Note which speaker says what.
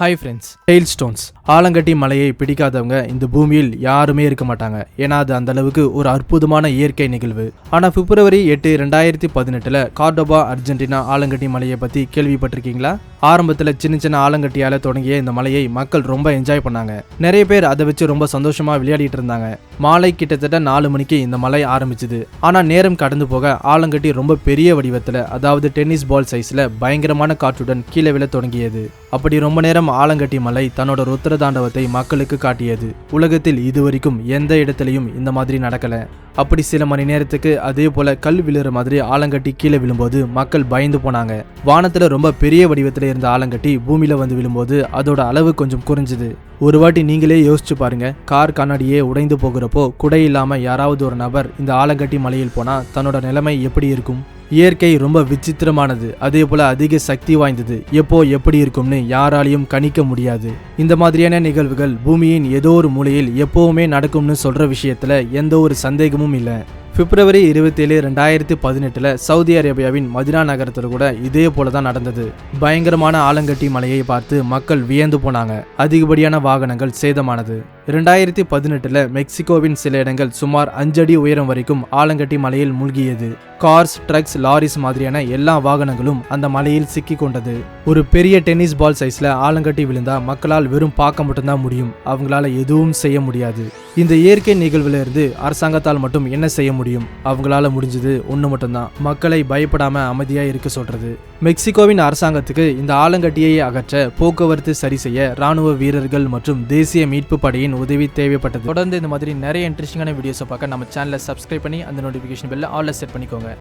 Speaker 1: Hi friends tail stones ஆலங்கட்டி மலையை பிடிக்காதவங்க இந்த பூமியில் யாருமே இருக்க மாட்டாங்க. ஏன்னா அது அந்த அளவுக்கு ஒரு அற்புதமான இயற்கை நிகழ்வு. ஆனால் பிப்ரவரி எட்டு ரெண்டாயிரத்தி பதினெட்டில் கார்டோபா அர்ஜென்டினா ஆலங்கட்டி மலையை பற்றி கேள்விப்பட்டிருக்கீங்களா? ஆரம்பத்தில் சின்ன சின்ன ஆலங்கட்டியால் தொடங்கிய இந்த மலையை மக்கள் ரொம்ப என்ஜாய் பண்ணாங்க. நிறைய பேர் அதை வச்சு ரொம்ப சந்தோஷமாக விளையாடிட்டு இருந்தாங்க. மாலை கிட்டத்தட்ட நாலு மணிக்கு இந்த மலை ஆரம்பிச்சுது. ஆனால் நேரம் கடந்து போக ஆலங்கட்டி ரொம்ப பெரிய வடிவத்தில் அதாவது டென்னிஸ் பால் சைஸில் பயங்கரமான காற்றுடன் கீழே விழ தொடங்கியது. அப்படி ரொம்ப நேரம் ஆலங்கட்டி மலை தன்னோட ருத்திர தாண்டவத்தை மக்களுக்கு காட்டியது. உலகத்தில் இதுவரைக்கும் எந்த இடத்துலையும் இந்த மாதிரி நடக்கலை. அப்படி சில மணி நேரத்துக்கு அதே போல கல் விழுற மாதிரி ஆலங்கட்டி கீழே விழும்போது மக்கள் பயந்து போனாங்க. வானத்தில் ரொம்ப பெரிய வடிவத்தில் இருந்த ஆலங்கட்டி பூமியில வந்து விழும்போது அதோட அளவு கொஞ்சம் குறைஞ்சது. ஒரு வாட்டி நீங்களே யோசிச்சு பாருங்க. கார் கண்ணாடியே உடைந்து போகிறப்போ குடை இல்லாம யாராவது ஒரு நபர் இந்த ஆலங்கட்டி மலையில் போனா தன்னோட நிலைமை எப்படி இருக்கும்? இயற்கை ரொம்ப விசித்திரமானது. அதே போல அதிக சக்தி வாய்ந்தது. எப்போ எப்படி இருக்கும்னு யாராலையும் கணிக்க முடியாது. இந்த மாதிரியான நிகழ்வுகள் பூமியின் ஏதோ ஒரு மூலையில் எப்போவுமே நடக்கும்னு சொல்ற விஷயத்துல எந்த ஒரு சந்தேகமும் இல்லை. பிப்ரவரி இருபத்தேழு ரெண்டாயிரத்தி பதினெட்டில் சவுதி அரேபியாவின் மதினா நகரத்தில் கூட இதே போல தான் நடந்தது. பயங்கரமான ஆலங்கட்டி மலையை பார்த்து மக்கள் வியந்து போனாங்க. அதிகப்படியான வாகனங்கள் சேதமானது. ரெண்டாயிரத்தி பதினெட்டில் மெக்சிகோவின் சில இடங்கள் சுமார் அஞ்சடி உயரம் வரைக்கும் ஆலங்கட்டி மலையில் மூழ்கியது. கார்ஸ் ட்ரக்ஸ் லாரிஸ் மாதிரியான எல்லா வாகனங்களும் அந்த மலையில் சிக்கி கொண்டது ஒரு பெரிய டென்னிஸ் பால் சைஸ்ல ஆலங்கட்டி விழுந்தா மக்களால் வெறும் பார்க்க மட்டும்தான் முடியும். அவங்களால எதுவும் செய்ய முடியாது. இந்த இயற்கை நிகழ்வுல இருந்து அரசாங்கத்தால் மட்டும் என்ன செய்ய முடியும்? அவங்களால முடிஞ்சது ஒன்று மட்டும்தான். மக்களை பயப்படாம அமைதியா இருக்க சொல்றது. மெக்சிகோவின் அரசாங்கத்துக்கு இந்த ஆலங்கட்டியை அகற்ற போக்குவரத்து சரி செய்ய ராணுவ வீரர்கள் மற்றும் தேசிய மீட்பு படையின் உதவி தேவைப்பட்டது. தொடர்ந்து இந்த மாதிரி நிறைய இன்ட்ரெஸ்டிங்கான வீடியோஸை பார்க்க நம்ம சேனலை சப்ஸ்கிரைப் பண்ணி அந்த நோட்டிஃபிகேஷன் பெல்ல ஆல்ல செட் பண்ணிக்கோங்க.